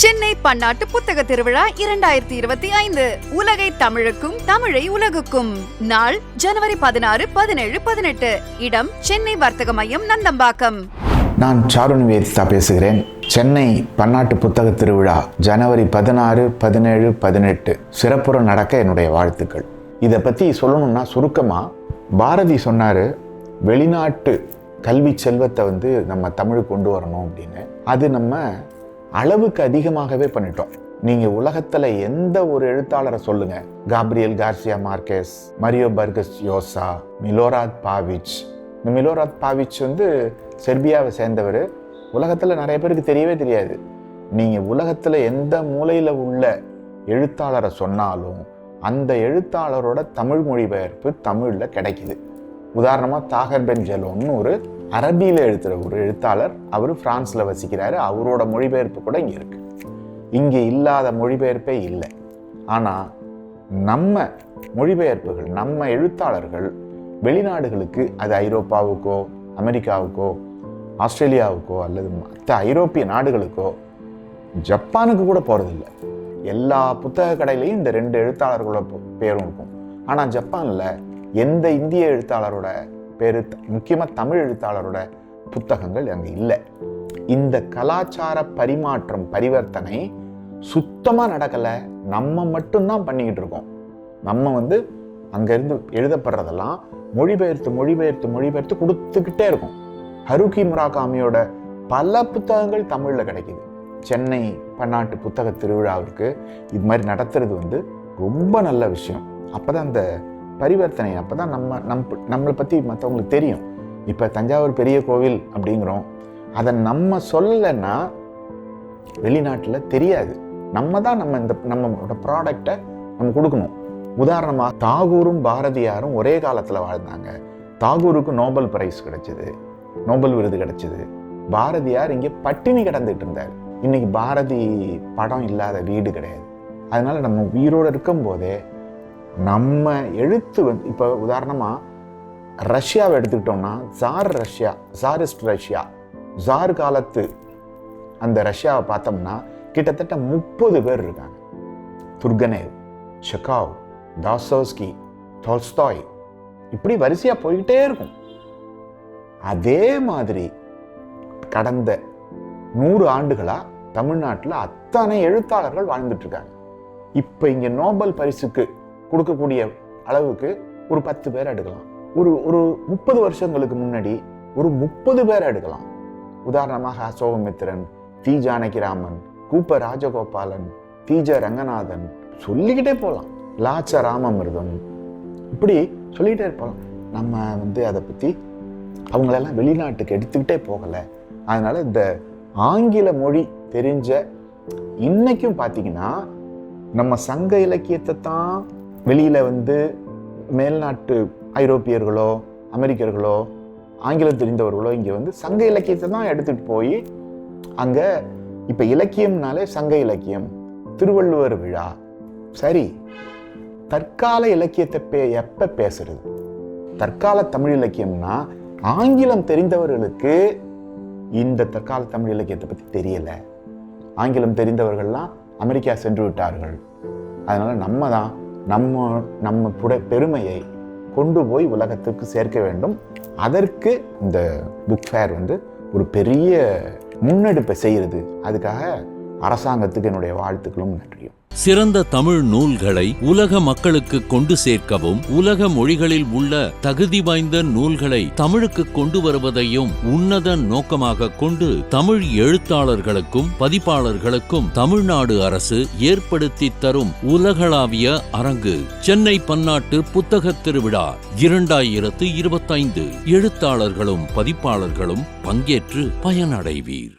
சென்னை பன்னாட்டு புத்தக திருவிழா இரண்டாயிரத்தி இருபத்தி ஐந்து. உலகை தமிழுக்கும் தமிழை உலகுக்கும். நாள் ஜனவரி பதினாறு பதினேழு பதினெட்டு. இடம் சென்னை வர்த்தக மையம் நந்தம்பாக்கம். நான் சாருன் வேதிதா பேசுகிறேன். சென்னை பன்னாட்டு புத்தக திருவிழா ஜனவரி பதினாறு பதினேழு பதினெட்டு. சிறப்புற நடக்க என்னுடைய வாழ்த்துக்கள். இதை பற்றி சொல்லணும்னா சுருக்கமாக பாரதி சொன்னார் வெளிநாட்டு கல்வி செல்வத்தை வந்து நம்ம தமிழ் கொண்டு வரணும் அப்படின்னு. அது நம்ம அளவுக்கு அதிகமாகவே பண்ணிட்டோம். நீங்கள் உலகத்தில் எந்த ஒரு எழுத்தாளரை சொல்லுங்க? Gabriel Garcia Marquez Mario Vargas Llosa Milorad Pavic. இந்த மிலோராத் பாவிச் வந்து செர்பியாவை சேர்ந்தவர். உலகத்தில் நிறைய பேருக்கு தெரியவே தெரியாது. நீங்கள் உலகத்தில் எந்த மூலையில் உள்ள எழுத்தாளரை சொன்னாலும் அந்த எழுத்தாளரோட தமிழ் மொழிபெயர்ப்பு தமிழில் கிடைக்குது. உதாரணமாக தாகர் பென் ஜெலோன்னு ஒரு அரபியில் எழுத்துகிற ஒரு எழுத்தாளர் அவர் ஃப்ரான்ஸில் வசிக்கிறாரு. அவரோட மொழிபெயர்ப்பு கூட இங்கே இருக்கு. இங்கே இல்லாத மொழிபெயர்ப்பே இல்லை. ஆனால் நம்ம மொழிபெயர்ப்புகள் நம்ம எழுத்தாளர்கள் வெளிநாடுகளுக்கு அது ஐரோப்பாவுக்கோ அமெரிக்காவுக்கோ ஆஸ்திரேலியாவுக்கோ அல்லது மற்ற ஐரோப்பிய நாடுகளுக்கோ ஜப்பானுக்கு கூட போகிறதில்ல எல்லா புத்தக கடையிலையும் இந்த ரெண்டு எழுத்தாளர்களோட பேரும் இருக்கும். ஆனால் ஜப்பானில் எந்த இந்திய எழுத்தாளரோட பேர் முக்கியமாக தமிழ் எழுத்தாளரோட புத்தகங்கள் அங்கே இல்லை. இந்த கலாச்சார பரிமாற்றம் பரிவர்த்தனை சுத்தமாக நடக்கலை. நம்ம மட்டும்தான் பண்ணிக்கிட்டு இருக்கோம். நம்ம வந்து அங்கேருந்து எழுதப்படுறதெல்லாம் மொழிபெயர்த்து மொழிபெயர்த்து மொழிபெயர்த்து கொடுத்துக்கிட்டே இருக்கும். ஹருகி முராகாமியோட பல புத்தகங்கள் தமிழில் கிடைக்குது. சென்னை பன்னாட்டு புத்தக திருவிழாவிற்கு இது மாதிரி நடத்துறது வந்து ரொம்ப நல்ல விஷயம். அப்போ தான் அந்த பரிவர்த்தனை. அப்போ தான் நம்ம நம் நம்மளை பற்றி மற்றவங்களுக்கு தெரியும். இப்போ தஞ்சாவூர் பெரிய கோவில் அப்படிங்கிறோம். அதை நம்ம சொல்லலைன்னா வெளிநாட்டில் தெரியாது. நம்ம தான் நம்ம இந்த நம்மளோட ப்ராடக்டை நம்ம கொடுக்கணும். உதாரணமாக தாகூரும் பாரதியாரும் ஒரே காலத்தில் வாழ்ந்தாங்க. தாகூருக்கு நோபல் பிரைஸ் கிடைச்சிது. நோபல் விருது கிடச்சிது. பாரதியார் இங்கே பட்டினி கிடந்துட்டு இருந்தார். இன்னைக்கு பாரதி படம் இல்லாத வீடு கிடையாது. அதனால் நம்ம உயிரோடு இருக்கும்போதே நம்ம எழுத்து வந்து இப்போ உதாரணமாக ரஷ்யாவை எடுத்துக்கிட்டோம்னா tsar Russia tsarist Russia tsar காலத்து அந்த ரஷ்யாவை பார்த்தோம்னா கிட்டத்தட்ட முப்பது பேர் இருக்காங்க. துர்கனேவ் ஷெகாவ் தாசோஸ்கி டால்ஸ்டாய் இப்படி வரிசையாக போய்கிட்டே இருக்கும். அதே மாதிரி கடந்த நூறு ஆண்டுகளாக தமிழ்நாட்டில் அத்தனை எழுத்தாளர்கள் வாழ்ந்துட்டுருக்காங்க இப்போ இங்கே நோபல் பரிசுக்கு கொடுக்கக்கூடிய அளவுக்கு ஒரு பத்து பேர் எடுக்கலாம். ஒரு ஒரு முப்பது வருஷங்களுக்கு முன்னாடி ஒரு முப்பது பேர் எடுக்கலாம். உதாரணமாக அசோகமித்திரன் தி ஜானகிராமன் கூப்ப ராஜகோபாலன் தீஜ ரங்கநாதன் சொல்லிக்கிட்டே போகலாம். லாச்ச ராமமிருதம். இப்படி சொல்லிக்கிட்டே போகலாம். நம்ம வந்து அதை பற்றி அவங்களெல்லாம் வெளிநாட்டுக்கு எடுத்துக்கிட்டே போகலை. அதனால் இந்த ஆங்கில மொழி தெரிஞ்ச இன்னைக்கும் பார்த்தீங்கன்னா நம்ம சங்க இலக்கியத்தை தான் வெளியில் வந்து மேல்நாட்டு ஐரோப்பியர்களோ அமெரிக்கர்களோ ஆங்கிலம் தெரிந்தவர்களோ இங்கே வந்து சங்க இலக்கியத்தை தான் எடுத்துகிட்டு போய் அங்கே இப்போ இலக்கியம்னாலே சங்க இலக்கியம் திருவள்ளுவர் விழா. சரி தற்கால இலக்கியத்தை பே எப்போ பேசுறது? தற்கால தமிழ் இலக்கியம்னா ஆங்கிலம் தெரிந்தவர்களுக்கு இந்த தற்கால தமிழ் இலக்கியத்தை பற்றி தெரியலை. ஆங்கிலம் தெரிந்தவர்கள்லாம் அமெரிக்கா சென்று விட்டார்கள். அதனால் நம்ம தான் நம்ம நம்ம புட பெருமையை கொண்டு போய் உலகத்துக்கு சேர்க்க வேண்டும். அதற்கு இந்த புக் ஃபேர் வந்து ஒரு பெரிய முன்னெடுப்பை செய்கிறது அதுக்காக அரசாங்கத்துக்கு என்னுடைய வாழ்த்துக்களும் நன்றியும். சிறந்த தமிழ் நூல்களை உலக மக்களுக்கு கொண்டு சேர்க்கவும் உலக மொழிகளில் உள்ள தகுதி வாய்ந்த நூல்களை தமிழுக்கு கொண்டு வருவதையும் உன்னத நோக்கமாக கொண்டு தமிழ் எழுத்தாளர்களுக்கும் பதிப்பாளர்களுக்கும் தமிழ்நாடு அரசு ஏற்படுத்தி தரும் உலகளாவிய அரங்கு. சென்னை பன்னாட்டு புத்தகத் திருவிழா இரண்டாயிரத்து இருபத்தைந்து. எழுத்தாளர்களும் பதிப்பாளர்களும் பங்கேற்று பயனடைவீர்.